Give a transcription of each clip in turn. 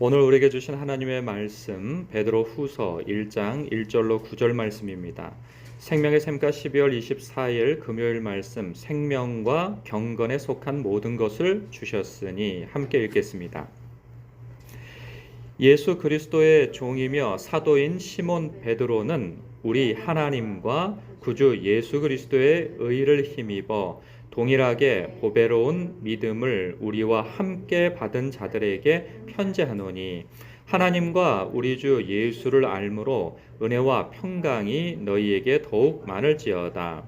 오늘 우리에게 주신 하나님의 말씀 베드로 후서 1장 1절로 9절 말씀입니다. 생명의 샘가 12월 24일 금요일 말씀 생명과 경건에 속한 모든 것을 주셨으니 함께 읽겠습니다. 예수 그리스도의 종이며 사도인 시몬 베드로는 우리 하나님과 구주 예수 그리스도의 의를 힘입어 동일하게 보배로운 믿음을 우리와 함께 받은 자들에게 편지하노니 하나님과 우리 주 예수를 알므로 은혜와 평강이 너희에게 더욱 많을지어다.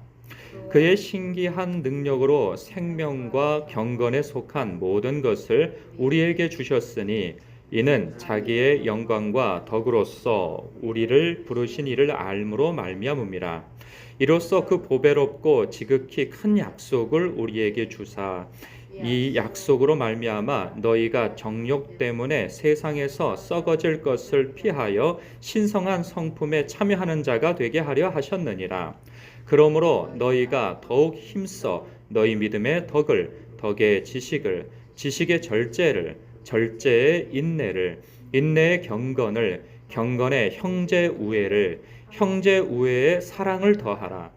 그의 신기한 능력으로 생명과 경건에 속한 모든 것을 우리에게 주셨으니 이는 자기의 영광과 덕으로서 우리를 부르신 이를 알므로 말미암음이라. 이로써 그 보배롭고 지극히 큰 약속을 우리에게 주사 이 약속으로 말미암아 너희가 정욕 때문에 세상에서 썩어질 것을 피하여 신성한 성품에 참여하는 자가 되게 하려 하셨느니라. 그러므로 너희가 더욱 힘써 너희 믿음의 덕을 덕의 지식을 지식의 절제를 절제의 인내를 인내의 경건을 경건의 형제 우애를 형제 우애의 사랑을 더하라.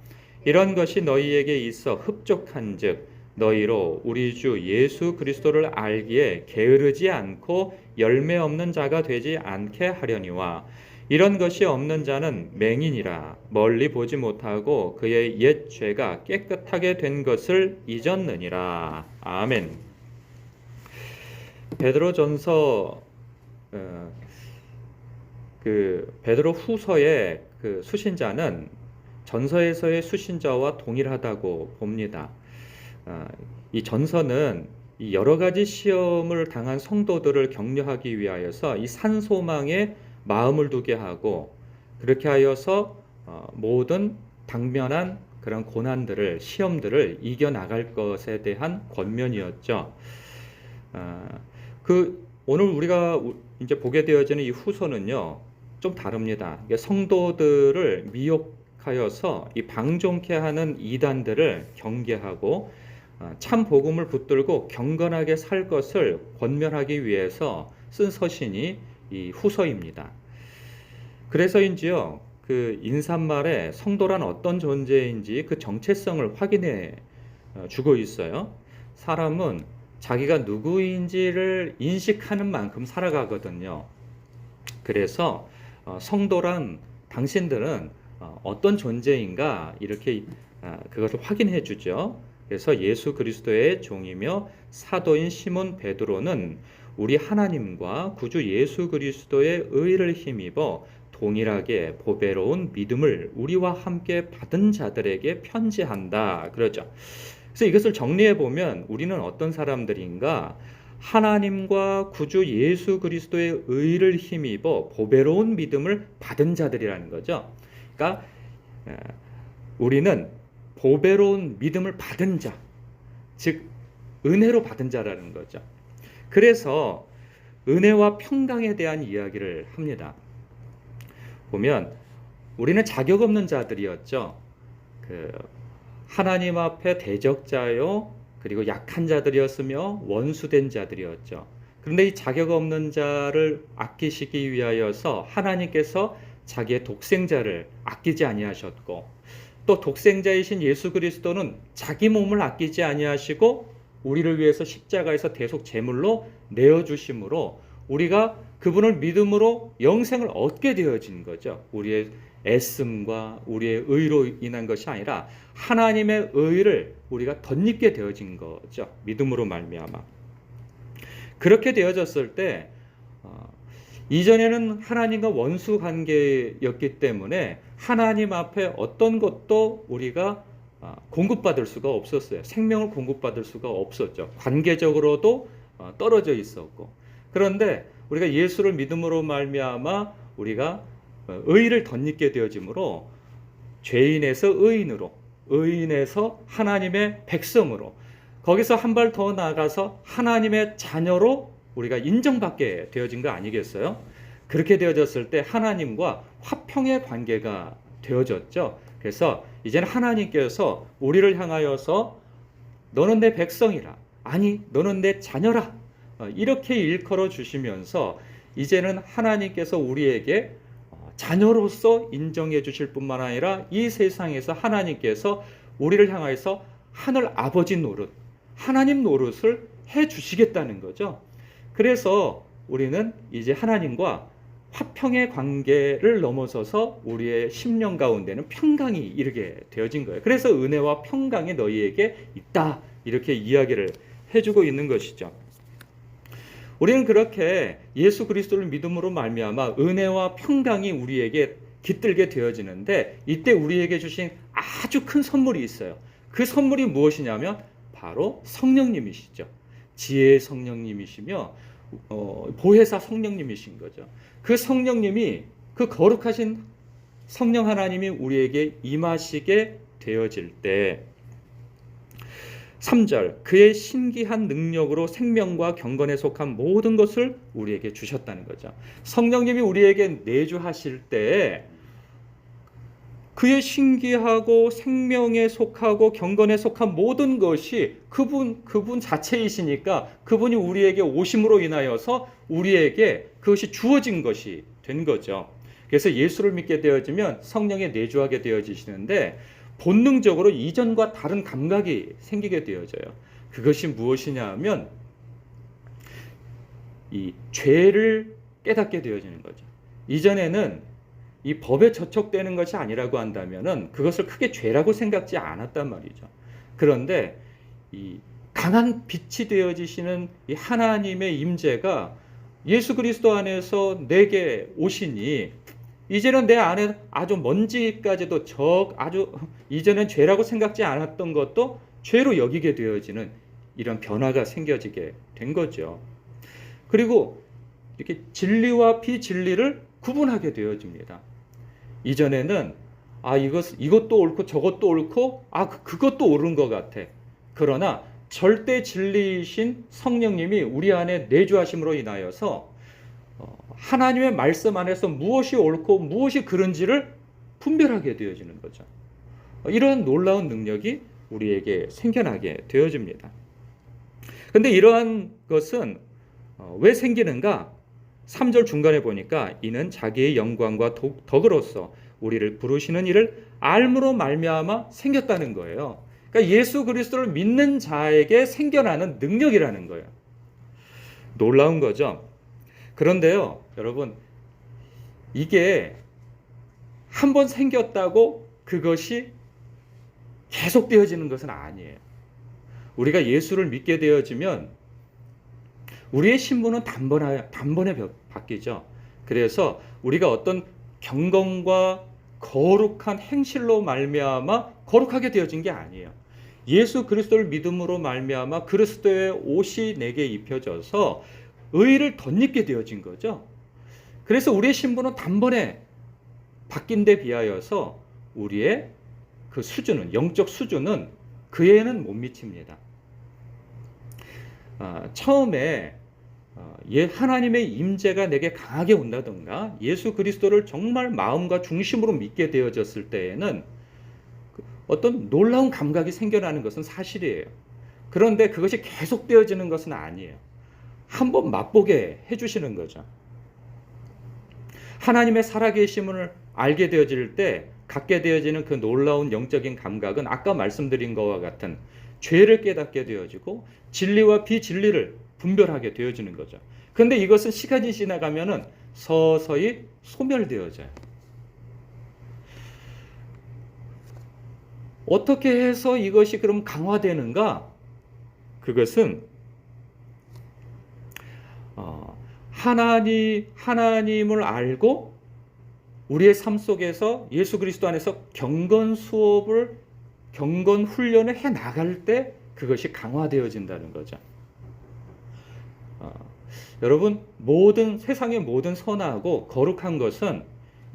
이런 것이 너희에게 있어 흡족한즉 너희로 우리 주 예수 그리스도를 알기에 게으르지 않고 열매 없는 자가 되지 않게 하려니와 이런 것이 없는 자는 맹인이라 멀리 보지 못하고 그의 옛 죄가 깨끗하게 된 것을 잊었느니라. 아멘. 베드로전서 어, 그 베드로 후서의 그 수신자는 전서에서의 수신자와 동일하다고 봅니다. 아, 이 전서는 이 여러 가지 시험을 당한 성도들을 격려하기 위하여서 이 산소망에 마음을 두게 하고 그렇게 하여서 어, 모든 당면한 그런 고난들을 시험들을 이겨 나갈 것에 대한 권면이었죠. 아, 그 오늘 우리가 이제 보게 되어지는 이 후서는요 좀 다릅니다. 성도들을 미혹하여서 이 방종케 하는 이단들을 경계하고 어, 참 복음을 붙들고 경건하게 살 것을 권면하기 위해서 쓴 서신이 이 후서입니다. 그래서인지요 그 인사말에 성도란 어떤 존재인지 그 정체성을 확인해 어, 주고 있어요. 사람은 자기가 누구인지를 인식하는 만큼 살아가거든요. 그래서 어, 성도란 당신들은 어, 어떤 존재인가 이렇게 아, 그것을 확인해 주죠. 그래서 예수 그리스도의 종이며 사도인 시몬 베드로는 우리 하나님과 구주 예수 그리스도의 의를 힘입어 동일하게 보배로운 믿음을 우리와 함께 받은 자들에게 편지한다. 그러죠. 그래서 이것을 정리해 보면 우리는 어떤 사람들인가? 하나님과 구주 예수 그리스도의 의를 힘입어 보배로운 믿음을 받은 자들이라는 거죠. 그러니까 우리는 보배로운 믿음을 받은 자, 즉 은혜로 받은 자라는 거죠. 그래서 은혜와 평강에 대한 이야기를 합니다. 보면 우리는 자격 없는 자들이었죠. 그 하나님 앞에 대적자요, 그리고 약한 자들이었으며 원수된 자들이었죠. 그런데 이 자격 없는 자를 아끼시기 위하여서 하나님께서 자기의 독생자를 아끼지 아니하셨고 또 독생자이신 예수 그리스도는 자기 몸을 아끼지 아니하시고 우리를 위해서 십자가에서 대속 제물로 내어 주심으로 우리가 그분을 믿음으로 영생을 얻게 되어진 거죠. 우리의 애씀과 우리의 의로 인한 것이 아니라 하나님의 의를 우리가 덧입게 되어진 거죠. 믿음으로 말미암아. 그렇게 되어졌을 때 어, 이전에는 하나님과 원수 관계였기 때문에 하나님 앞에 어떤 것도 우리가 어, 공급받을 수가 없었어요. 생명을 공급받을 수가 없었죠. 관계적으로도 어, 떨어져 있었고. 그런데 우리가 예수를 믿음으로 말미암아 우리가 어, 의를 덧입게 되어지므로 죄인에서 의인으로 의인에서 하나님의 백성으로 거기서 한 발 더 나아가서 하나님의 자녀로 우리가 인정받게 되어진 거 아니겠어요? 그렇게 되어졌을 때 하나님과 화평의 관계가 되어졌죠. 그래서 이제는 하나님께서 우리를 향하여서 너는 내 백성이라. 아니, 너는 내 자녀라. 어, 이렇게 일컬어 주시면서 이제는 하나님께서 우리에게 어, 자녀로서 인정해 주실 뿐만 아니라 이 세상에서 하나님께서 우리를 향하여서 하늘 아버지 노릇, 하나님 노릇을 해 주시겠다는 거죠. 그래서 우리는 이제 하나님과 화평의 관계를 넘어서서 우리의 심령 가운데는 평강이 이르게 되어진 거예요. 그래서 은혜와 평강이 너희에게 있다. 이렇게 이야기를 해주고 있는 것이죠. 우리는 그렇게 예수 그리스도를 믿음으로 말미암아 은혜와 평강이 우리에게 깃들게 되어지는데 이때 우리에게 주신 아주 큰 선물이 있어요. 그 선물이 무엇이냐면 바로 성령님이시죠. 지혜의 성령님이시며 어, 보혜사 성령님이신 거죠. 그 성령님이 그 거룩하신 성령 하나님이 우리에게 임하시게 되어질 때 3절 그의 신기한 능력으로 생명과 경건에 속한 모든 것을 우리에게 주셨다는 거죠. 성령님이 우리에게 내주하실 때 그의 신기하고 생명에 속하고 경건에 속한 모든 것이 그분 그분 자체이시니까 그분이 우리에게 오심으로 인하여서 우리에게 그것이 주어진 것이 된 거죠. 그래서 예수를 믿게 되어지면 성령에 내주하게 되어지시는데 본능적으로 이전과 다른 감각이 생기게 되어져요. 그것이 무엇이냐 하면 이 죄를 깨닫게 되어지는 거죠. 이전에는 이 법에 저촉되는 것이 아니라고 한다면은 그것을 크게 죄라고 생각지 않았단 말이죠. 그런데 이 강한 빛이 되어지시는 이 하나님의 임재가 예수 그리스도 안에서 내게 오시니 이제는 내 안에 아주 먼지까지도 적 아주 이전엔 죄라고 생각지 않았던 것도 죄로 여기게 되어지는 이런 변화가 생겨지게 된 거죠. 그리고 이렇게 진리와 비진리를 구분하게 되어집니다. 이전에는 아 이것 이것도 옳고 저것도 옳고 아 그- 그것도 옳은 것 같아. 그러나 절대 진리이신 성령님이 우리 안에 내주하심으로 인하여서 어, 하나님의 말씀 안에서 무엇이 옳고 무엇이 그른지를 분별하게 되어지는 거죠. 어, 이런 놀라운 능력이 우리에게 생겨나게 되어집니다. 근데 이러한 것은 어, 왜 생기는가? 3절 중간에 보니까 이는 자기의 영광과 덕- 덕으로서 우리를 부르시는 일을 알므로 말미암아 생겼다는 거예요. 그러니까 예수 그리스도를 믿는 자에게 생겨나는 능력이라는 거예요. 놀라운 거죠. 그런데요, 여러분, 이게 한 번 생겼다고 그것이 계속되어지는 것은 아니에요. 우리가 예수를 믿게 되어지면 우리의 신분은 단번에, 단번에 바뀌죠. 그래서 우리가 어떤 경건과 거룩한 행실로 말미암아 거룩하게 되어진 게 아니에요. 예수 그리스도를 믿음으로 말미암아 그리스도의 옷이 내게 입혀져서 의를 덧입게 되어진 거죠. 그래서 우리의 신분은 단번에 바뀐 데 비하여서 우리의 그 수준은 영적 수준은 그에는 못 미칩니다. 아, 처음에 어, 예, 하나님의 임재가 내게 강하게 온다던가 예수 그리스도를 정말 마음과 중심으로 믿게 되어졌을 때에는 그 어떤 놀라운 감각이 생겨나는 것은 사실이에요. 그런데 그것이 계속되어지는 것은 아니에요. 한번 맛보게 해주시는 거죠. 하나님의 살아계심을 알게 되어질 때 갖게 되어지는 그 놀라운 영적인 감각은 아까 말씀드린 것과 같은 죄를 깨닫게 되어지고 진리와 비진리를 분별하게 되어지는 거죠. 그런데 이것은 시간이 지나가면은 서서히 소멸되어져요. 어떻게 해서 이것이 그럼 강화되는가? 그것은 어, 하나님 하나님을 알고 우리의 삶 속에서 예수 그리스도 안에서 경건 수업을 경건 훈련을 해 나갈 때 그것이 강화되어진다는 거죠. 어, 여러분 모든 세상의 모든 선하고 거룩한 것은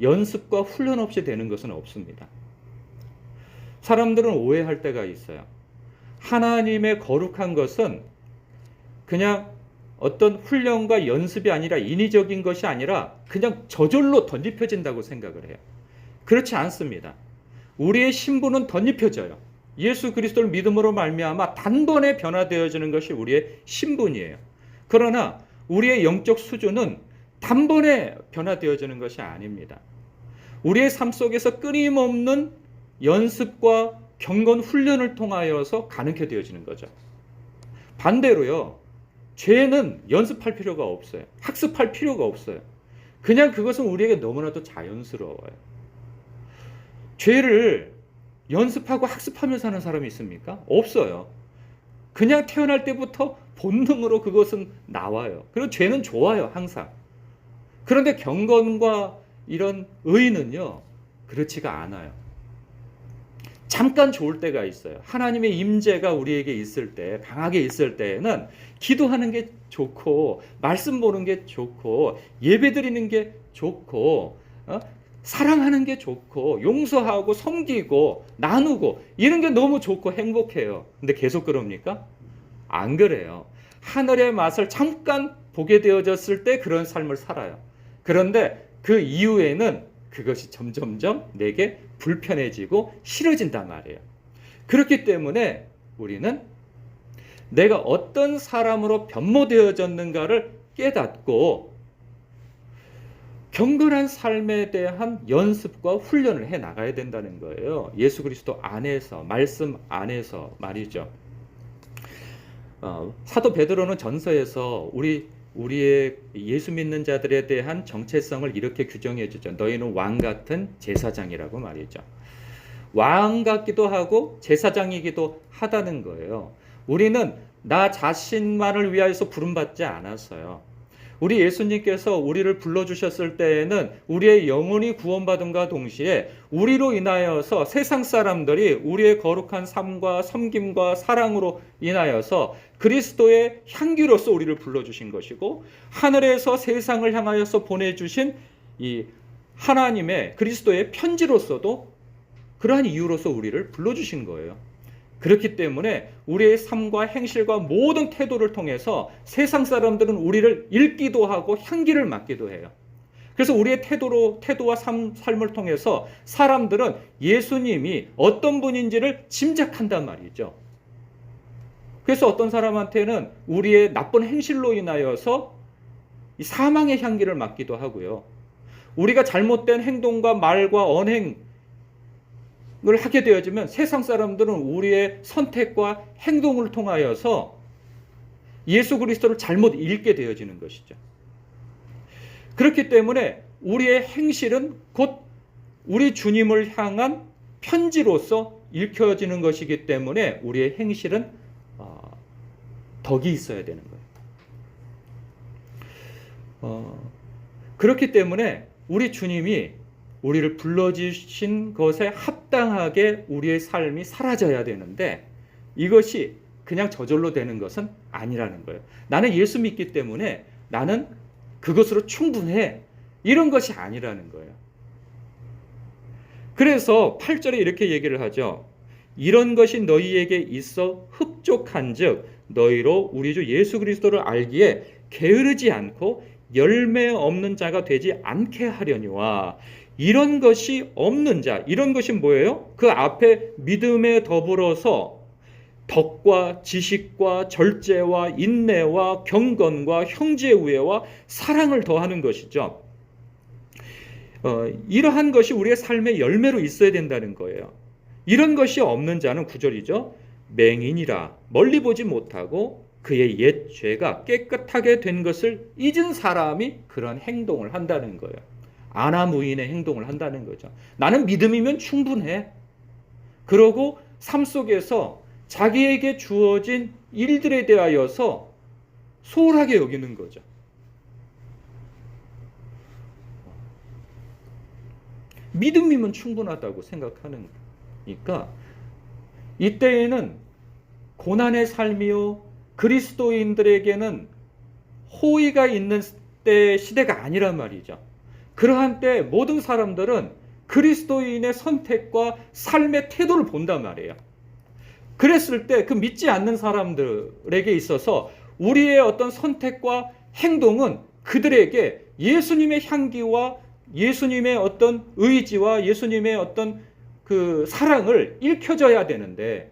연습과 훈련 없이 되는 것은 없습니다. 사람들은 오해할 때가 있어요. 하나님의 거룩한 것은 그냥 어떤 훈련과 연습이 아니라 인위적인 것이 아니라 그냥 저절로 덧입혀진다고 생각을 해요. 그렇지 않습니다. 우리의 신분은 덧입혀져요. 예수 그리스도를 믿음으로 말미암아 단번에 변화되어지는 것이 우리의 신분이에요. 그러나 우리의 영적 수준은 단번에 변화되어지는 것이 아닙니다. 우리의 삶 속에서 끊임없는 연습과 경건 훈련을 통하여서 가능케 되어지는 거죠. 반대로요. 죄는 연습할 필요가 없어요. 학습할 필요가 없어요. 그냥 그것은 우리에게 너무나도 자연스러워요. 죄를 연습하고 학습하면서 하는 사람이 있습니까? 없어요. 그냥 태어날 때부터 본능으로 그것은 나와요. 그리고 죄는 좋아요, 항상. 그런데 경건과 이런 의는요, 그렇지가 않아요. 잠깐 좋을 때가 있어요. 하나님의 임재가 우리에게 있을 때, 강하게 있을 때에는 기도하는 게 좋고, 말씀 보는 게 좋고, 예배 드리는 게 좋고, 어? 사랑하는 게 좋고, 용서하고, 섬기고, 나누고, 이런 게 너무 좋고 행복해요. 근데 계속 그럽니까? 안 그래요. 하늘의 맛을 잠깐 보게 되어졌을 때 그런 삶을 살아요. 그런데 그 이후에는 그것이 점점점 내게 불편해지고 싫어진단 말이에요. 그렇기 때문에 우리는 내가 어떤 사람으로 변모되어졌는가를 깨닫고 경건한 삶에 대한 연습과 훈련을 해 나가야 된다는 거예요. 예수 그리스도 안에서 말씀 안에서 말이죠. 어, 사도 베드로는 전서에서 우리 우리의 예수 믿는 자들에 대한 정체성을 이렇게 규정해 주죠. 너희는 왕 같은 제사장이라고 말이죠. 왕 같기도 하고 제사장이기도 하다는 거예요. 우리는 나 자신만을 위하여서 부름받지 않았어요. 우리 예수님께서 우리를 불러주셨을 때에는 우리의 영혼이 구원받음과 동시에 우리로 인하여서 세상 사람들이 우리의 거룩한 삶과 섬김과 사랑으로 인하여서 그리스도의 향기로서 우리를 불러주신 것이고 하늘에서 세상을 향하여서 보내주신 이 하나님의 그리스도의 편지로서도 그러한 이유로서 우리를 불러주신 거예요. 그렇기 때문에 우리의 삶과 행실과 모든 태도를 통해서 세상 사람들은 우리를 읽기도 하고 향기를 맡기도 해요. 그래서 우리의 태도로 태도와 삶, 삶을 통해서 사람들은 예수님이 어떤 분인지를 짐작한단 말이죠. 그래서 어떤 사람한테는 우리의 나쁜 행실로 인하여서 사망의 향기를 맡기도 하고요. 우리가 잘못된 행동과 말과 언행 을 하게 되어지면 세상 사람들은 우리의 선택과 행동을 통하여서 예수 그리스도를 잘못 읽게 되어지는 것이죠. 그렇기 때문에 우리의 행실은 곧 우리 주님을 향한 편지로서 읽혀지는 것이기 때문에 우리의 행실은 어, 덕이 있어야 되는 거예요. 어, 그렇기 때문에 우리 주님이 우리를 불러주신 것에 합당하게 우리의 삶이 사라져야 되는데 이것이 그냥 저절로 되는 것은 아니라는 거예요. 나는 예수 믿기 때문에 나는 그것으로 충분해. 이런 것이 아니라는 거예요. 그래서 8절에 이렇게 얘기를 하죠. 이런 것이 너희에게 있어 흡족한 즉 너희로 우리 주 예수 그리스도를 알기에 게으르지 않고 열매 없는 자가 되지 않게 하려니와 이런 것이 없는 자, 이런 것이 뭐예요? 그 앞에 믿음에 더불어서 덕과 지식과 절제와 인내와 경건과 형제 우애와 사랑을 더하는 것이죠. 어, 이러한 것이 우리의 삶의 열매로 있어야 된다는 거예요. 이런 것이 없는 자는 구절이죠. 맹인이라 멀리 보지 못하고 그의 옛 죄가 깨끗하게 된 것을 잊은 사람이 그런 행동을 한다는 거예요. 아나무인의 행동을 한다는 거죠. 나는 믿음이면 충분해. 그러고 삶 속에서 자기에게 주어진 일들에 대하여서 소홀하게 여기는 거죠. 믿음이면 충분하다고 생각하는 거니까 이때에는 고난의 삶이요 그리스도인들에게는 호의가 있는 때 시대가 아니란 말이죠. 그러한 때 모든 사람들은 그리스도인의 선택과 삶의 태도를 본단 말이에요. 그랬을 때 그 믿지 않는 사람들에게 있어서 우리의 어떤 선택과 행동은 그들에게 예수님의 향기와 예수님의 어떤 의지와 예수님의 어떤 그 사랑을 읽혀져야 되는데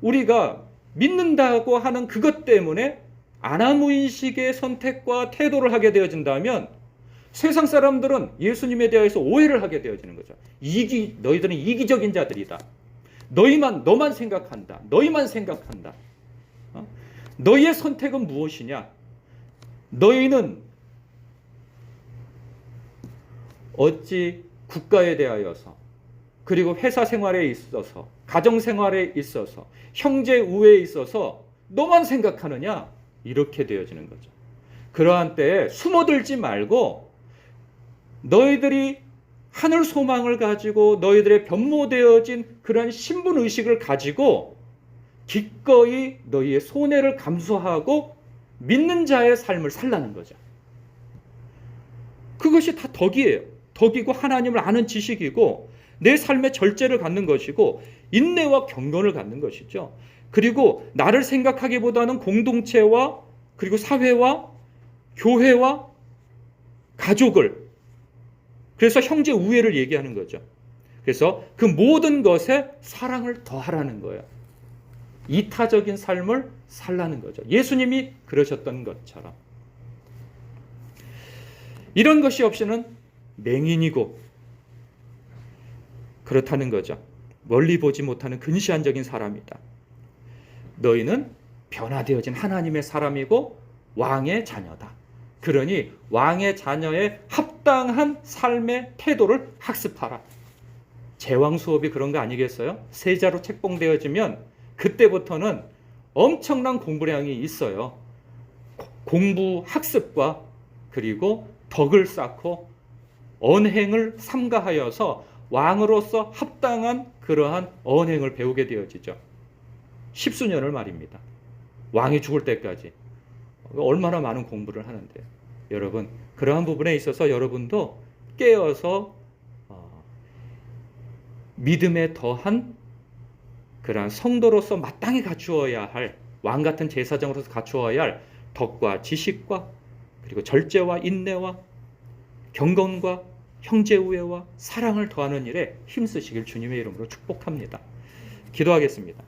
우리가 믿는다고 하는 그것 때문에 아나무인식의 선택과 태도를 하게 되어진다면 세상 사람들은 예수님에 대해서 오해를 하게 되어지는 거죠. 이기 너희들은 이기적인 자들이다. 너희만 너만 생각한다. 너희만 생각한다. 어? 너희의 선택은 무엇이냐? 너희는 어찌 국가에 대하여서 그리고 회사 생활에 있어서 가정 생활에 있어서 형제 우애에 있어서 너만 생각하느냐? 이렇게 되어지는 거죠. 그러한 때에 숨어들지 말고 너희들이 하늘 소망을 가지고 너희들의 변모되어진 그러한 신분 의식을 가지고 기꺼이 너희의 손해를 감수하고 믿는 자의 삶을 살라는 거죠. 그것이 다 덕이에요. 덕이고 하나님을 아는 지식이고 내 삶의 절제를 갖는 것이고 인내와 경건을 갖는 것이죠. 그리고 나를 생각하기보다는 공동체와 그리고 사회와 교회와 가족을 그래서 형제 우애를 얘기하는 거죠. 그래서 그 모든 것에 사랑을 더하라는 거예요. 이타적인 삶을 살라는 거죠. 예수님이 그러셨던 것처럼. 이런 것이 없이는 맹인이고 그렇다는 거죠. 멀리 보지 못하는 근시안적인 사람이다. 너희는 변화되어진 하나님의 사람이고 왕의 자녀다. 그러니 왕의 자녀의 합 당한 삶의 태도를 학습하라. 제왕 수업이 그런 거 아니겠어요? 세자로 책봉되어지면 그때부터는 엄청난 공부량이 있어요. 공부 학습과 그리고 덕을 쌓고 언행을 삼가하여서 왕으로서 합당한 그러한 언행을 배우게 되어지죠. 십수년을 말입니다. 왕이 죽을 때까지 얼마나 많은 공부를 하는데 여러분 그러한 부분에 있어서 여러분도 깨어서 어, 믿음에 더한 그러한 성도로서 마땅히 갖추어야 할 왕 같은 제사장으로서 갖추어야 할 덕과 지식과 그리고 절제와 인내와 경건과 형제 우애와 사랑을 더하는 일에 힘쓰시길 주님의 이름으로 축복합니다. 기도하겠습니다.